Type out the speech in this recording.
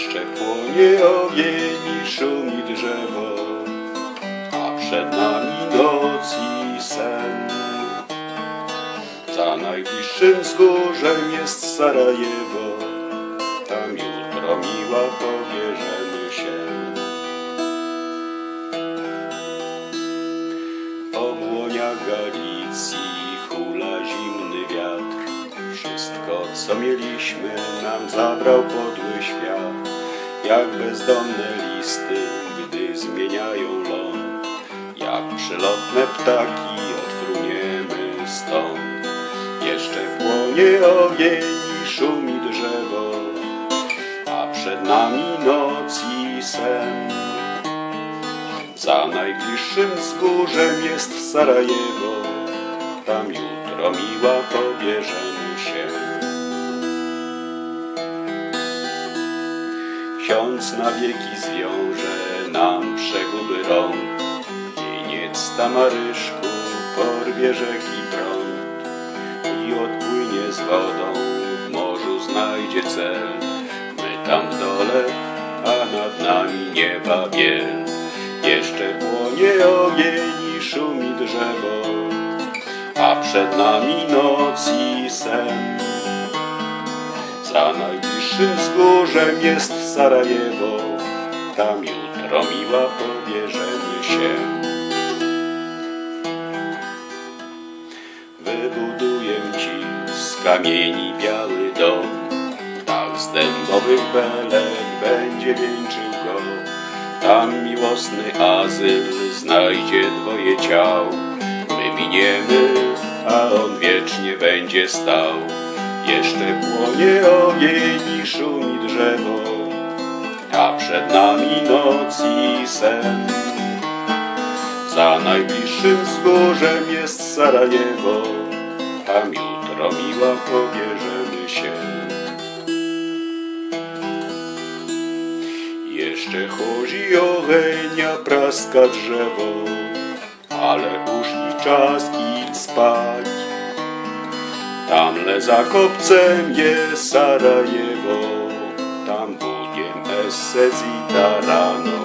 Jeszcze płonie ogień i szumi drzewo, a przed nami noc i sen. Za najbliższym wzgórzem jest Sarajewo, tam jutro miła powierzemy się. Obłonia Galicji hula zimny wiatr. Wszystko, co mieliśmy, nam zabrał podły świat. Jak bezdomne listy, gdy zmieniają ląd. Jak przylotne ptaki, odfruniemy stąd. Jeszcze płonie ogień i szumi drzewo, a przed nami noc i sen. Za najbliższym wzgórzem jest Sarajewo, tam jutro miła pobierzemy Ksiądz na wieki zwiąże nam przeguby rąk, Wieniec Tamaryszku porwie rzeki prąd i odpłynie z wodą, w morzu znajdzie cel. My tam w dole, a nad nami nieba biel. Jeszcze płonie ogień i szumi drzewo, a przed nami noc i sen. Za najbliższym wzgórzem jest Sarajewo, tam jutro miła pobierzemy się. Wybuduję ci z kamieni biały dom, tak z dębowych belek będzie wieńczył go. Tam miłosny azyl znajdzie dwoje ciał. My miniemy, a on wiecznie będzie stał. Jeszcze płonie ogień i szumi drzewo, a przed nami noc i sen. Za najbliższym wzgórzem jest Sarajewo, tam jutro miła pobierzemy się. Jeszcze chodzi ogień, a praska drzewo, ale już i czas idź spać. Tam za kopcem jest Sarajewo, tam budiem Essecita rano brać.